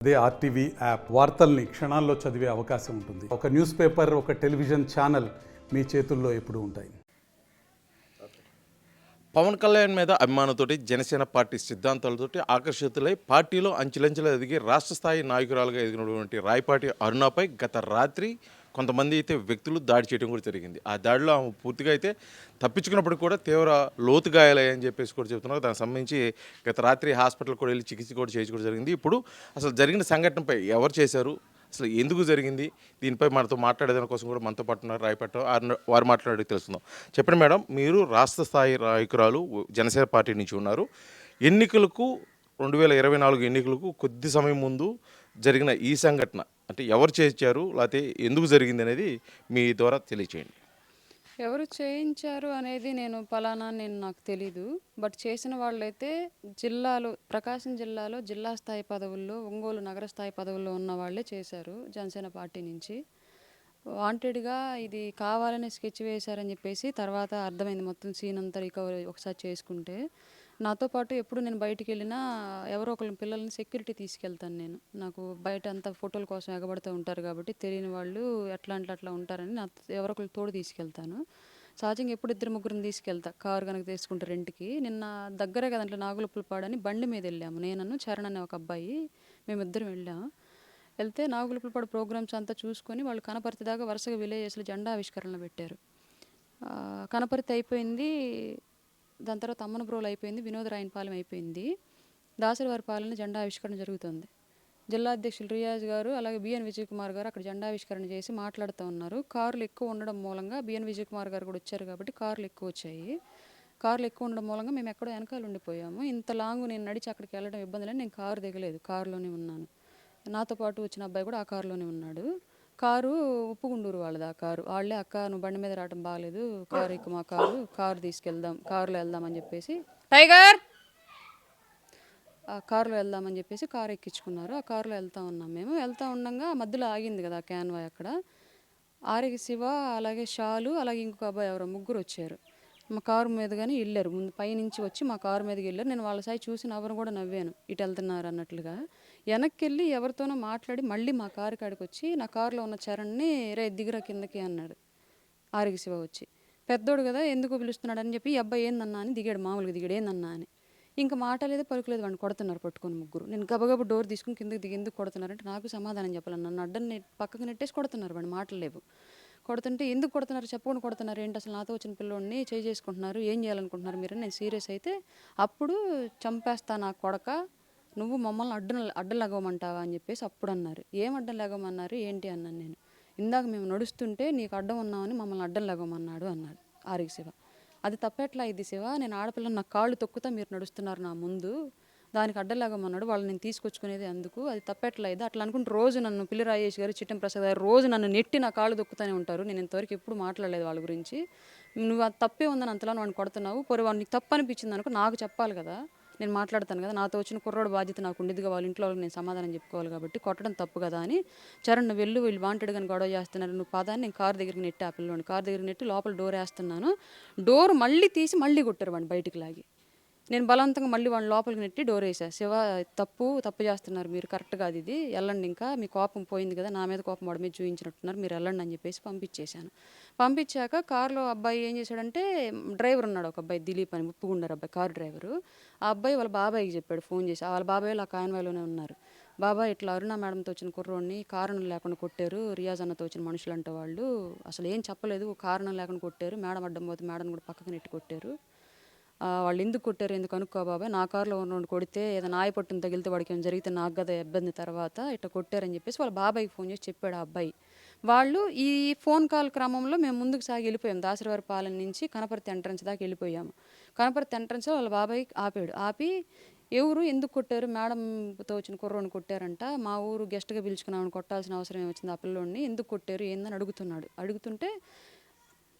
అదే RTV app వార్తల్ని క్షణాల్లో చదివే అవకాశం ఉంటుంది. ఒక న్యూస్ పేపర్ ఒక టెలివిజన్ ఛానల్ మీ చేతుల్లో ఎప్పుడు ఉంటాయి. పవన్ కళ్యాణ్ మీద అభిమానంతోటి జనసేన పార్టీ సిద్ధాంతాలతోటి ఆకర్షితులై పార్టీలో అంచెలంచెలు ఎదిగి రాష్ట్ర స్థాయి నాయకురాలుగా ఎదిగినటువంటి రాయపాటి అరుణపై గత రాత్రి కొంతమంది అయితే వ్యక్తులు దాడి చేయడం కూడా జరిగింది. ఆ దాడిలో ఆమె పూర్తిగా అయితే తప్పించుకున్నప్పుడు కూడా తీవ్ర లోతు గాయాలయ్యని చెప్పేసి కూడా చెప్తున్నారు దానికి సంబంధించి గత రాత్రి హాస్పిటల్ కూడా వెళ్ళి చికిత్స కూడా చేయించుకోవడం జరిగింది. ఇప్పుడు అసలు జరిగిన సంఘటనపై ఎవరు చేశారు? అసలు ఎందుకు జరిగింది? దీనిపై మనతో మాట్లాడేదాని కోసం కూడా మనతో పాటు ఉన్నారు రాయపట్ట వారు మాట్లాడి తెలుసుకుందాం. చెప్పండి మేడం మీరు రాష్ట్ర స్థాయి నాయకురాలు జనసేన పార్టీ నుంచి ఉన్నారు. ఎన్నికలకు రెండు వేల ఇరవై నాలుగు ఎన్నికలకు కొద్ది సమయం ముందు జరిగిన ఈ సంఘటన అంటే ఎవరు చేయించారు లేకపోతే ఎందుకు జరిగింది అనేది మీ ద్వారా తెలియచేయండి. ఎవరు చేయించారు అనేది నేను పలానా నేను నాకు తెలీదు. బట్ చేసిన వాళ్ళైతే జిల్లాలో ప్రకాశం జిల్లాలో జిల్లా స్థాయి పదవుల్లో ఒంగోలు నగర స్థాయి పదవుల్లో ఉన్న వాళ్ళే చేశారు జనసేన పార్టీ నుంచి. వాంటెడ్గా ఇది కావాలని స్కెచ్ వేశారని చెప్పేసి తర్వాత అర్థమైంది మొత్తం సీన్ అంతా రికవరీ ఒకసారి చేసుకుంటే. నాతో పాటు ఎప్పుడు నేను బయటికి వెళ్ళినా ఎవరో ఒకళ్ళ పిల్లల్ని సెక్యూరిటీ తీసుకెళ్తాను నేను. నాకు బయట అంతా ఫోటోల కోసం ఎగబడుతూ ఉంటారు కాబట్టి తెలియని వాళ్ళు ఎట్లా అంటే అట్లా ఉంటారని నా ఎవరో ఒకళ్ళు తోడు తీసుకెళ్తాను. సహజంగా ఎప్పుడు ఇద్దరు ముగ్గురిని తీసుకెళ్తా. కారు కనుక తీసుకుంటే రెంట్కి. నిన్న దగ్గరే కదంటే నాగులపులపాడని బండి మీద వెళ్ళాము. నేనను చరణ్ అనే ఒక అబ్బాయి మేమిద్దరం వెళ్ళాము వెళ్తే నాగులపులపాడు ప్రోగ్రామ్స్ అంతా చూసుకొని వాళ్ళు కనపర్తి దాకా వరుసగా విలేజెస్లో జెండా ఆవిష్కరణలు పెట్టారు. ఆ, కనపర్తి అయిపోయింది. దాని తర్వాత అమ్మనబ్రోలు అయిపోయింది వినోదరాయనపాలెం అయిపోయింది. దాసరివారి పాలన జెండా ఆవిష్కరణ జరుగుతుంది. జిల్లా అధ్యక్షులు రియాజ్ గారు అలాగే బిఎన్ విజయ్ కుమార్ గారు అక్కడ జెండా ఆవిష్కరణ చేసి మాట్లాడుతూ ఉన్నారు. కార్లు ఎక్కువ ఉండడం మూలంగా బిఎన్ విజయ్ కుమార్ గారు కూడా వచ్చారు కాబట్టి కార్లు ఎక్కువ వచ్చాయి. కార్లు ఎక్కువ ఉండడం మూలంగా మేము ఎక్కడో వెనకాల ఉండిపోయాము. ఇంత లాంగ్ నేను నడిచి అక్కడికి వెళ్ళడం ఇబ్బంది లేని నేను కారు దిగలేదు. కారులోనే ఉన్నాను. నాతో పాటు వచ్చిన అబ్బాయి కూడా ఆ కారులోనే ఉన్నాడు. కారు ఉప్పుగుండూరు వాళ్ళది ఆ కారు. వాళ్ళే అక్క నువ్వు బండి మీద రావడం బాగాలేదు కారు ఎక్కువ మా కారు. కారు తీసుకెళ్దాం. కారులో వెళ్దాం అని చెప్పేసి టైగర్! ఆ కారులో వెళ్దామని చెప్పేసి కారు ఎక్కించుకున్నారు. ఆ కారులో వెళ్తా ఉన్నాం మేము. వెళ్తా ఉండగా మధ్యలో ఆగింది కదా క్యాన్వా అక్కడ. ఆరికి శివ అలాగే షాలు అలాగే ఇంకొక అబ్బాయి ఎవరో ముగ్గురు వచ్చారు. మా కారు మీద కానీ వెళ్ళారు. ముందు పైనుంచి వచ్చి మా కారు మీదకి వెళ్ళారు. నేను వాళ్ళ సాయి చూసి నవ్వను కూడా నవ్వాను. ఇటు వెళ్తున్నారు అన్నట్లుగా. వెనక్కి వెళ్ళి ఎవరితోనో మాట్లాడి మళ్ళీ మా కారు కాడికి వచ్చి నా కారులో ఉన్న చరణ్ని రే దిగురా కిందకి అన్నాడు. ఆరికి శివ వచ్చి పెద్దోడు కదా ఎందుకు పిలుస్తున్నాడు? అని చెప్పి ఈ అబ్బాయి ఏందన్నా అని దిగాడు మామూలుగా దిగాడు ఏందన్నా అని. ఇంకా మాట లేదు పలుకులేదు వాడిని కొడుతున్నారు పట్టుకొని ముగ్గురు. నేను గబగబు డోర్ తీసుకుని కిందకి దిగి ఎందుకు కొడుతున్నారంటే నాకు సమాధానం చెప్పాలి నన్ను అడ్డం నెట్ పక్కకు నెట్టేసి కొడుతున్నారు వాడిని మాటలు లేవు. కొడుతుంటే ఎందుకు కొడుతున్నారు చెప్పకుండా కొడుతున్నారు ఏంటి అసలు నాతో వచ్చిన పిల్లోడిని చేయి చేసుకుంటున్నారు ఏం చేయాలనుకుంటున్నారు మీరు? నేను సీరియస్ అయితే అప్పుడు చంపేస్తా నా కొడక నువ్వు మమ్మల్ని అడ్డం అడ్డలాగమంటావా అని చెప్పేసి అప్పుడు అన్నారు ఏం అడ్డలగమన్నారు? ఏంటి? అన్నాను నేను. ఇందాక మేము నడుస్తుంటే నీకు అడ్డం ఉన్నామని మమ్మల్ని అడ్డలగమన్నాడు అన్నాడు ఆరికి శివ అది తప్పెట్లా ఇది శివ నేను ఆడపిల్ల నా కాళ్ళు తొక్కుతా మీరు నడుస్తున్నారు నా ముందు. దానికి అడ్డలాగమన్నాడు. వాళ్ళు నేను తీసుకొచ్చుకునేది అందుకు. అది తప్పెట్లా ఇది? అట్లా అనుకుంటే రోజు నన్ను పిల్లి రాజేష్ గారు చిట్టం ప్రసాద్ గారు రోజు నన్ను నెట్టి నా కాళ్ళు దొక్కుతూనే ఉంటారు. నేను ఇంతవరకు ఎప్పుడు మాట్లాడలేదు వాళ్ళ గురించి. నువ్వు అది తప్పే ఉందని అంతలా వాడిని కొడుతున్నావు. పోరు వాడు తప్పు అనిపించింది అనుకో నాకు చెప్పాలి కదా. నేను మాట్లాడతాను కదా నాతో వచ్చిన కుర్రోడు బాధ్యత నాకు ఉండేదిగా వాళ్ళ ఇంట్లో వాళ్ళకి నేను సమాధానం చెప్పుకోవాలి కాబట్టి కొట్టడం తప్పు కదా అని చరణ్ నువ్వు వెళ్ళు వీళ్ళు వాంటెడ్ కానీ గొడవ చేస్తున్నారు నువ్వు పదాన్ని నేను కార్ దగ్గరికి నెట్టి ఆ పిల్లోని కార్ దగ్గర నెట్టి లోపల డోర్ వేస్తున్నాను. డోర్ మళ్ళీ తీసి మళ్ళీ కొట్టారు వాడిని బయటికి లాగి. నేను బలవంతంగా మళ్ళీ వాళ్ళ లోపలికి నెట్టి డోర్ వేసా. శివ తప్పు తప్పు చేస్తున్నారు మీరు కరెక్ట్ కాదు ఇది. వెళ్ళండి ఇంకా మీ కోపం పోయింది కదా నా మీద కోపం వాడి మీద చూపించినట్టున్నారు మీరు వెళ్ళండి అని చెప్పేసి పంపించేశాను. పంపించాక కారులో అబ్బాయి ఏం చేశాడంటే డ్రైవర్ ఉన్నాడు ఒక అబ్బాయి దిలీప్ అని ముప్పుగుండారు అబ్బాయి కారు డ్రైవరు ఆ అబ్బాయి వాళ్ళ బాబాయ్కి చెప్పాడు ఫోన్ చేసి. వాళ్ళ బాబాయ్ ఆ కాన్వాయ్లోనే ఉన్నారు. బాబాయ్ ఇట్లా అరుణ మేడంతో వచ్చిన కుర్రోడిని కారణం లేకుండా కొట్టారు రియాజ్ అన్నతో వచ్చిన మనుషులు అంటే వాళ్ళు. అసలు ఏం చెప్పలేదు కారణం లేకుండా కొట్టారు మేడం అడ్డం పోతే మేడం కూడా పక్కకు నెట్టి కొట్టారు. వాళ్ళు ఎందుకు కొట్టారు ఎందుకు అనుకో బాబాయ్ నా కారులో ఉన్నోడు కొడితే ఏదైనా నాయ పట్టును తగిలితే వాడికి ఏమైనా జరిగితే నాకు కదా ఇబ్బంది తర్వాత ఇట్లా కొట్టారని చెప్పేసి వాళ్ళ బాబాయ్కి ఫోన్ చేసి చెప్పాడు ఆ అబ్బాయి. వాళ్ళు ఈ ఫోన్ కాల్ క్రమంలో మేము ముందుకు సాగి వెళ్ళిపోయాం. దాసరివారి పాలన నుంచి కనపర్తి ఎంట్రన్స్ దాకా వెళ్ళిపోయాము. కనపర్తి ఎంట్రన్స్ వాళ్ళ బాబాయ్ ఆపాడు. ఆపి ఎవరు ఎందుకు కొట్టారు? మేడంతో వచ్చిన కుర్రోని కొట్టారంట. మా ఊరు గెస్ట్గా పిలుచుకున్నామని కొట్టాల్సిన అవసరం ఏమొచ్చింది ఆ పిల్లోడిని? ఎందుకు కొట్టారు? ఏందని అడుగుతున్నాడు. అడుగుతుంటే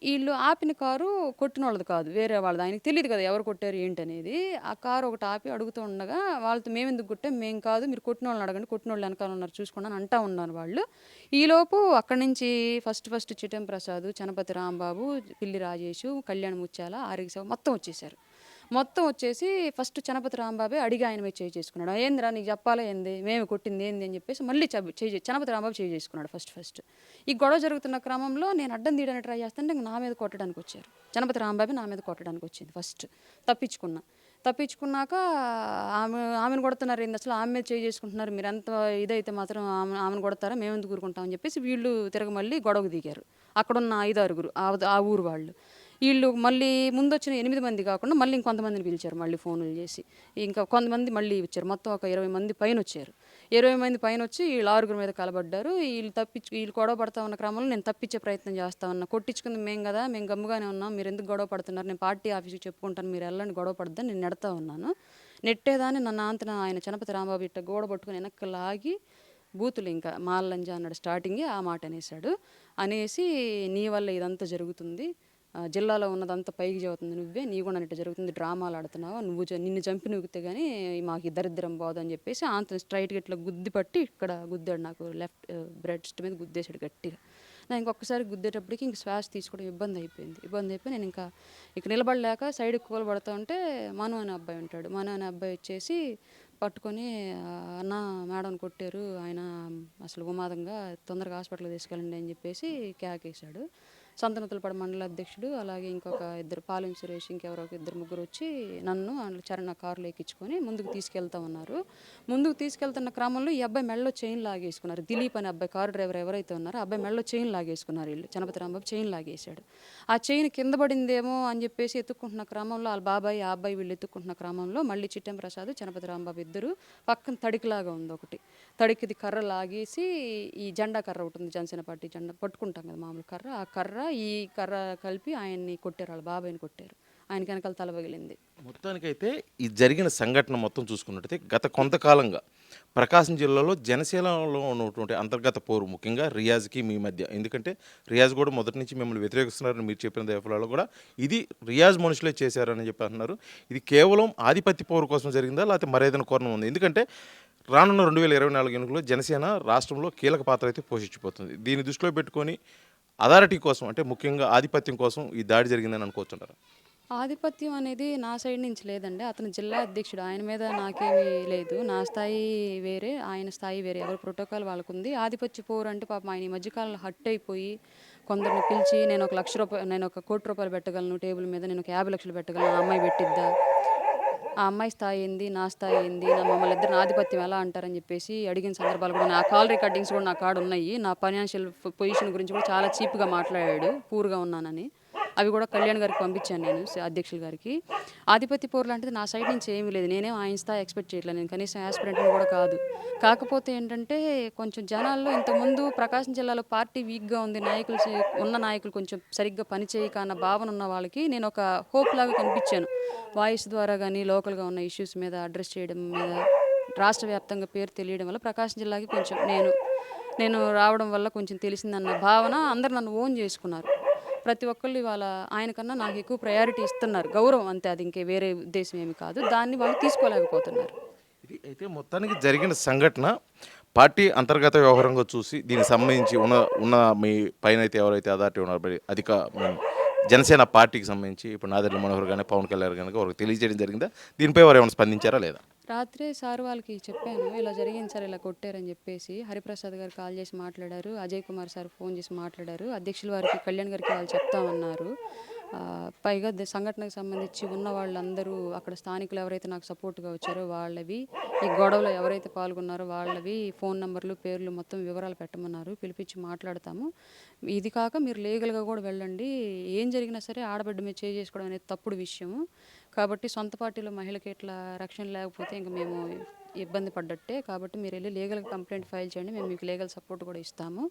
వీళ్ళు ఆపిన కారు కొట్టిన వాళ్ళది కాదు వేరే వాళ్ళది. ఆయనకి తెలియదు కదా ఎవరు కొట్టారు ఏంటి అనేది ఆ కారు ఒకటి ఆపి అడుగుతూ ఉండగా వాళ్ళతో మేము ఎందుకు కొట్టాం? మేము కాదు మీరు కొట్టిన వాళ్ళని అడగండి కొట్టిన వాళ్ళు వెనకాల ఉన్నారు చూసుకోండి అని అంటా ఉన్నారు వాళ్ళు. ఈలోపు అక్కడి నుంచి ఫస్ట్ ఫస్ట్ చిటం ప్రసాద్ చనపతి రాంబాబు పిల్లి రాజేషు కళ్యాణ్ ముత్యాల ఆరోగ్య సేవ మొత్తం వచ్చేసారు. మొత్తం వచ్చేసి ఫస్ట్ చనపతి రాంబాబే అడిగి ఆయన మీద చేయి చేసుకున్నాడు. ఏందిరా నీకు చెప్పాలా ఏంది? మేము కొట్టింది ఏంది? అని చెప్పేసి మళ్ళీ చబ్- చేయి చనపతి రాంబాబు చేయి చేసుకున్నాడు ఫస్ట్ ఫస్ట్. ఈ గొడవ జరుగుతున్న క్రమంలో నేను అడ్డం తీయడానికి ట్రై చేస్తుంటే నా మీద కొట్టడానికి వచ్చారు. చనపతి రాంబాబు నా మీద కొట్టడానికి వచ్చింది ఫస్ట్. తప్పించుకున్నా. తప్పించుకున్నాక ఆమె ఆమెను కొడుతున్నారు ఏంది అసలు? ఆమె మీద చేయి చేసుకుంటున్నారు. మీరు ఎంత ఇదైతే మాత్రం ఆమె ఆమెను కొడతారా? మేము ఎందుకు ఊరుకుంటామని చెప్పేసి వీళ్ళు తిరగ మళ్ళీ గొడవకు దిగారు. అక్కడున్న ఐదు ఆరుగురు ఆ ఊరు వాళ్ళు. వీళ్ళు మళ్ళీ ముందు వచ్చిన ఎనిమిది మంది కాకుండా మళ్ళీ ఇంకొంతమందిని పిలిచారు మళ్ళీ ఫోన్లు చేసి. ఇంకా కొంతమంది మళ్ళీ వచ్చారు మొత్తం ఒక ఇరవై మంది పైన వచ్చారు ఇరవై మంది పైన వచ్చి వీళ్ళు ఆరుగురు మీద కలబడ్డారు. వీళ్ళు తప్పించు వీళ్ళు గొడవ పడతా ఉన్న క్రమంలో నేను తప్పించే ప్రయత్నం చేస్తా ఉన్నా. కొట్టించుకుంది మేము కదా మేము గమ్ముగానే ఉన్నాం. మీరు ఎందుకు గొడవ పడుతున్నారు? నేను పార్టీ ఆఫీస్కి చెప్పుకుంటాను. మీరు వెళ్ళండి గొడవ పడద్దని నేను నెడతా ఉన్నాను. నెట్టేదాన్ని నన్ను అంతన ఆయన చనపతి రాంబాబు ఇట్ట గోడ పట్టుకుని వెనక్కి లాగి బూతులు ఇంకా మాల్లంజ అన్నాడు స్టార్టింగే ఆ మాట అనేసాడు అనేసి నీ వల్ల ఇదంతా జరుగుతుంది. జిల్లాలో ఉన్నదంతా పైకి చదువుతుంది నువ్వే నీ కూడా అన్నట్టు జరుగుతుంది. డ్రామాలు ఆడుతున్నావు? నువ్వు నిన్ను చంపి నూగితే కానీ మాకు ఈ దరిద్రం పోదు అని చెప్పేసి అంత స్ట్రైట్గా ఇట్లా గుద్ది పట్టి ఇక్కడ గుద్దాడు నాకు లెఫ్ట్ బ్రెస్ట్ మీద గుద్దేశాడు గట్టిగా. నా ఇంకొకసారి గుద్దేటప్పటికి ఇంక శ్వాస తీసుకోవడం ఇబ్బంది అయిపోయింది. ఇబ్బంది అయిపోయి నేను ఇంకా ఇక నిలబడలేక సైడ్ కూల పడుతూ ఉంటే మను అనే అబ్బాయి ఉంటాడు. మను అనే అబ్బాయి వచ్చేసి పట్టుకొని అన్న మేడం కొట్టారు ఆయన అసలు ఉమాదంగా తొందరగా హాస్పిటల్కి తీసుకెళ్ళండి అని చెప్పేసి కేకేశాడు. సంతనతులపడ మండల అధ్యక్షుడు అలాగే ఇంకొక ఇద్దరు పాలెం సురేష్ ఇంకెవరో ఒక ఇద్దరు ముగ్గురు వచ్చి నన్ను చరణ కారులో ఎక్కించుకొని ముందుకు తీసుకెళ్తా ఉన్నారు. ముందుకు తీసుకెళ్తున్న క్రమంలో ఈ అబ్బాయి మెడలో చైన్ లాగేసుకున్నారు. దిలీప్ అనే అబ్బాయి కారు డ్రైవర్ ఎవరైతే ఉన్నారో అబ్బాయి మెడలో చైన్ లాగేసుకున్నారు వీళ్ళు. చనపతి రాంబాబు చైన్ లాగేశాడు. ఆ చైన్ కింద పడిందేమో అని చెప్పేసి ఎత్తుక్కుంటున్న క్రమంలో వాళ్ళ బాబాయ్ ఆ అబ్బాయి వీళ్ళు ఎత్తుక్కుంటున్న క్రమంలో మళ్ళీ చిట్టెం ప్రసాద్ చనపతి రాంబాబు ఇద్దరు పక్కన తడికిలాగా ఉంది ఒకటి. తడికిది కర్ర లాగేసి ఈ జెండా కర్ర ఒకటి ఉంది జనసేన పార్టీ జెండా పట్టుకుంటాం కదా మామూలు కర్ర. ఆ కర్ర ఈ కర్ర కలిపి ఆయన్ని కొట్టారు వాళ్ళ బాబాయ్ని కొట్టారు. ఆయన కనుక తల పగిలింది. మొత్తానికైతే ఈ జరిగిన సంఘటన మొత్తం చూసుకున్నట్టయితే గత కొంతకాలంగా ప్రకాశం జిల్లాలో జనసేనలో ఉన్నటువంటి అంతర్గత పోరు ముఖ్యంగా రియాజ్కి మీ మధ్య. ఎందుకంటే రియాజ్ కూడా మొదటి నుంచి మిమ్మల్ని వ్యతిరేకిస్తున్నారని మీరు చెప్పిన దేఫలాలో కూడా ఇది రియాజ్ మనుషులే చేశారని చెప్పి అంటున్నారు ఇది కేవలం ఆధిపత్య పోరు కోసం జరిగిందా? లేకపోతే మరేదైనా కోరణం ఉంది? ఎందుకంటే రానున్న రెండు వేల ఇరవై నాలుగు ఎన్నికల్లో జనసేన రాష్ట్రంలో కీలక పాత్ర అయితే పోషించిపోతుంది. దీన్ని దృష్టిలో పెట్టుకొని అథారిటీ కోసం అంటే ముఖ్యంగా ఆధిపత్యం కోసం ఈ దాడి జరిగిందని అనుకోవచ్చుంటారు? ఆధిపత్యం అనేది నా సైడ్ నుంచి లేదండి. అతను జిల్లా అధ్యక్షుడు. ఆయన మీద నాకేమీ లేదు. నా స్థాయి వేరే ఆయన స్థాయి వేరే. ఎవరి ప్రోటోకాల్ వాళ్ళకుంది. ఆధిపత్య పోరు అంటే పాపం ఆయన ఈ మధ్యకాలంలో హట్ అయిపోయి కొందరిని పిలిచి నేను ఒక లక్ష రూపాయలు నేను ఒక కోటి రూపాయలు పెట్టగలను టేబుల్ మీద నేను ఒక యాభై లక్షలు పెట్టగలను ఆ అమ్మాయి పెట్టిద్దా? ఆ అమ్మాయి స్థాయి ఏంది? నా స్థాయి ఏంది? నా మమ్మల్ని ఇద్దరు ఆధిపత్యం ఎలా అంటారని చెప్పేసి అడిగిన సందర్భాలు కూడా నా కాల్ రికార్డింగ్స్ కూడా నా కాడ ఉన్నాయి నా ఫైనాన్షియల్ పొజిషన్ గురించి కూడా చాలా చీప్గా మాట్లాడాడు. పూర్గా ఉన్నానని. అవి కూడా కళ్యాణ్ గారికి పంపించాను నేను అధ్యక్షులు గారికి. ఆధిపత్య పోరు లాంటిది నా సైడ్ నుంచి ఏమీ లేదు. నేనేం ఆయన స్థాయి ఎక్స్పెక్ట్ చేయట్లేదు. నేను కనీసం యాస్పిరెంట్ కూడా కాదు. కాకపోతే ఏంటంటే కొంచెం జనాల్లో ఇంతకుముందు ప్రకాశం జిల్లాలో పార్టీ వీక్గా ఉంది నాయకులు ఉన్న నాయకులు కొంచెం సరిగ్గా పనిచేయక అన్న భావన ఉన్న వాళ్ళకి నేను ఒక హోప్ లాగా కనిపించాను. వాయిస్ ద్వారా కానీ లోకల్గా ఉన్న ఇష్యూస్ మీద అడ్రస్ చేయడం మీద రాష్ట్ర వ్యాప్తంగా పేరు తెలియడం వల్ల ప్రకాశం జిల్లాకి కొంచెం నేను నేను రావడం వల్ల కొంచెం తెలిసిందన్న భావన అందరు నన్ను ఓన్ చేసుకున్నారు. ప్రతి ఒక్కళ్ళు ఇవాళ ఆయనకన్నా నాకు ఎక్కువ ప్రయారిటీ ఇస్తున్నారు. గౌరవం అంతే అది ఇంకే వేరే ఉద్దేశం ఏమి కాదు. దాన్ని వాళ్ళు తీసుకోలేకపోతున్నారు. ఇది అయితే మొత్తానికి జరిగిన సంఘటన. పార్టీ అంతర్గత వ్యవహారంగా చూసి దీనికి సంబంధించి ఉన్న ఉన్న మీ పైన అయితే ఎవరైతే అథారిటీ ఉన్నారో అధిక జనసేన పార్టీకి సంబంధించి ఇప్పుడు నాదర్ మనోహర్ కానీ పవన్ కళ్యాణ్ కనుక వారికి తెలియజేయడం జరిగిందా? దీనిపై వారు ఏమైనా స్పందించారా లేదా? రాత్రే సార్ వాళ్ళకి చెప్పాను ఇలా జరిగింది సార్ ఇలా కొట్టారని చెప్పేసి హరిప్రసాద్ గారు కాల్ చేసి మాట్లాడారు అజయ్ కుమార్ సార్ ఫోన్ చేసి మాట్లాడారు అధ్యక్షుల వారికి కళ్యాణ్ గారికి వాళ్ళు చెప్తామన్నారు. పైగా సంఘటనకు సంబంధించి ఉన్న వాళ్ళందరూ అక్కడ స్థానికులు ఎవరైతే నాకు సపోర్ట్గా వచ్చారో వాళ్ళవి ఈ గొడవలో ఎవరైతే పాల్గొన్నారో వాళ్ళవి ఫోన్ నెంబర్లు పేర్లు మొత్తం వివరాలు పెట్టమన్నారు పిలిపించి మాట్లాడతాము. ఇది కాక మీరు లీగల్గా కూడా వెళ్ళండి. ఏం జరిగినా సరే ఆడబిడ్డ మీద చేయి చేసుకోవడం అనేది తప్పుడు విషయము. కాబట్టి సొంత పార్టీలో మహిళకి ఇట్లా రక్షణ లేకపోతే ఇంక మేము ఇబ్బంది పడ్డట్టే. కాబట్టి మీరు వెళ్ళి లీగల్ కంప్లైంట్ ఫైల్ చేయండి మేము మీకు లీగల్ సపోర్ట్ కూడా ఇస్తాము.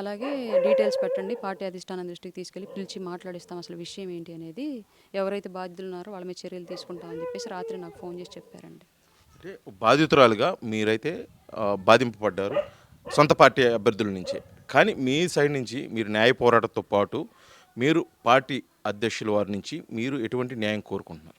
అలాగే డీటెయిల్స్ పెట్టండి పార్టీ అధిష్టానం దృష్టికి తీసుకెళ్ళి పిలిచి మాట్లాడిస్తాం అసలు విషయం ఏంటి అనేది. ఎవరైతే బాధ్యులు ఉన్నారో వాళ్ళ మీద చర్యలు తీసుకుంటామని చెప్పేసి రాత్రి నాకు ఫోన్ చేసి చెప్పారండి. అంటే బాధితురాలుగా మీరైతే బాధింపబడ్డారు సొంత పార్టీ అభ్యర్థుల నుంచే. కానీ మీ సైడ్ నుంచి మీరు న్యాయ పోరాటంతో పాటు మీరు పార్టీ అధ్యక్షుల వారి నుంచి మీరు ఎటువంటి న్యాయం కోరుకుంటున్నారు?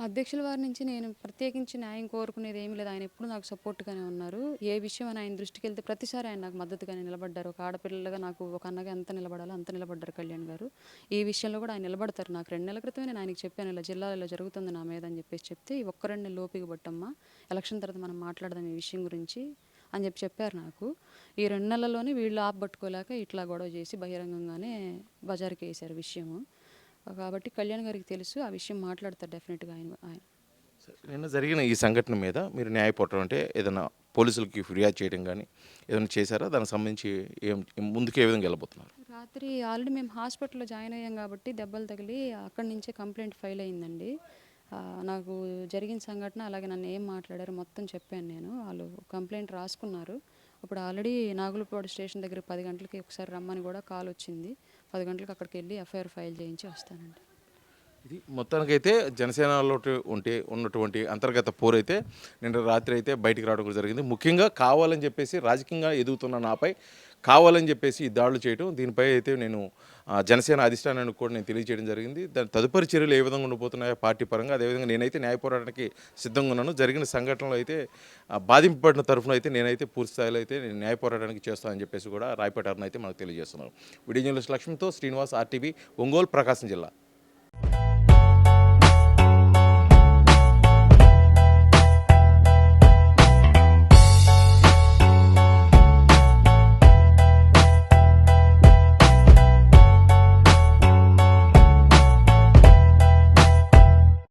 అధ్యక్షుల వారి నుంచి నేను ప్రత్యేకించి న్యాయం కోరుకునేది ఏమీ లేదు. ఆయన ఎప్పుడు నాకు సపోర్ట్గానే ఉన్నారు. ఏ విషయం అని ఆయన దృష్టికి వెళ్తే ప్రతిసారి ఆయన నాకు మద్దతుగానే నిలబడ్డారు. ఒక ఆడపిల్లగా నాకు ఒక అన్నగా ఎంత నిలబడాలో అంత నిలబడ్డారు కళ్యాణ్ గారు. ఈ విషయంలో కూడా ఆయన నిలబడతారు. నాకు రెండు నెలల క్రితమే నేను ఆయనకి చెప్పాను ఇలా జిల్లాలో ఇలా జరుగుతుంది నా మీద అని చెప్పేసి చెప్తే ఈ ఒక్క రెండు నెలలు పట్టమ్మా. ఎలక్షన్ తర్వాత మనం మాట్లాడదాం ఈ విషయం గురించి అని చెప్పి చెప్పారు నాకు. ఈ రెండు నెలల్లోనే వీళ్ళు ఆపబట్టుకోలేక ఇట్లా గొడవ చేసి బహిరంగంగానే బజార్కి వేశారు విషయము. కాబట్టి కళ్యాణ్ గారికి తెలుసు ఆ విషయం మాట్లాడతారు డెఫినెట్గా ఆయన ఆయన. నిన్న జరిగిన ఈ సంఘటన మీద మీరు న్యాయపోవటం అంటే ఏదైనా పోలీసులకి ఫిర్యాదు చేయడం కానీ ఏదైనా చేశారా? దానికి సంబంధించి ఏం ముందుకు ఏ విధంగా వెళ్ళబోతున్నారు? రాత్రి ఆల్రెడీ మేము హాస్పిటల్లో జాయిన్ అయ్యాం కాబట్టి దెబ్బలు తగిలి అక్కడి నుంచే కంప్లైంట్ ఫైల్ అయిందండి. నాకు జరిగిన సంఘటన అలాగే నన్ను ఏం మాట్లాడారు మొత్తం చెప్పాను నేను. వాళ్ళు కంప్లైంట్ రాసుకున్నారు. ఇప్పుడు ఆల్రెడీ నాగులపాడు స్టేషన్ దగ్గర పది గంటలకి ఒకసారి రమ్మని కూడా కాల్ వచ్చింది. పది గంటలకు అక్కడికి వెళ్ళి ఎఫ్ఐఆర్ ఫైల్ చేయించి వస్తానండి. ఇది మొత్తానికైతే జనసేనలో ఉంటే ఉన్నటువంటి అంతర్గత పోరైతే నిన్న రాత్రి అయితే బయటికి రావడం జరిగింది. ముఖ్యంగా కావాలని చెప్పేసి రాజకీయంగా ఎదుగుతున్న నాపై కావాలని చెప్పేసి ఈ దాడులు చేయడం దీనిపై అయితే నేను జనసేన అధిష్టానానికి కూడా నేను తెలియజేయడం జరిగింది. దాని తదుపరి చర్యలు ఏ విధంగా ఉండబోతున్నాయో పార్టీ పరంగా అదేవిధంగా నేనైతే న్యాయ పోరాటానికి సిద్ధంగా ఉన్నాను. జరిగిన సంఘటనలో అయితే బాధింపబడిన తరఫున అయితే నేనైతే పూర్తి స్థాయిలో అయితే నేను న్యాయ పోరాటానికి చేస్తానని చెప్పేసి కూడా రాయపేట అయితే మనకు తెలియజేస్తున్నారు వీడియో జర్నలిస్ట్ లక్ష్మితో శ్రీనివాస్ ఆర్టీవీ ఒంగోలు ప్రకాశం జిల్లా.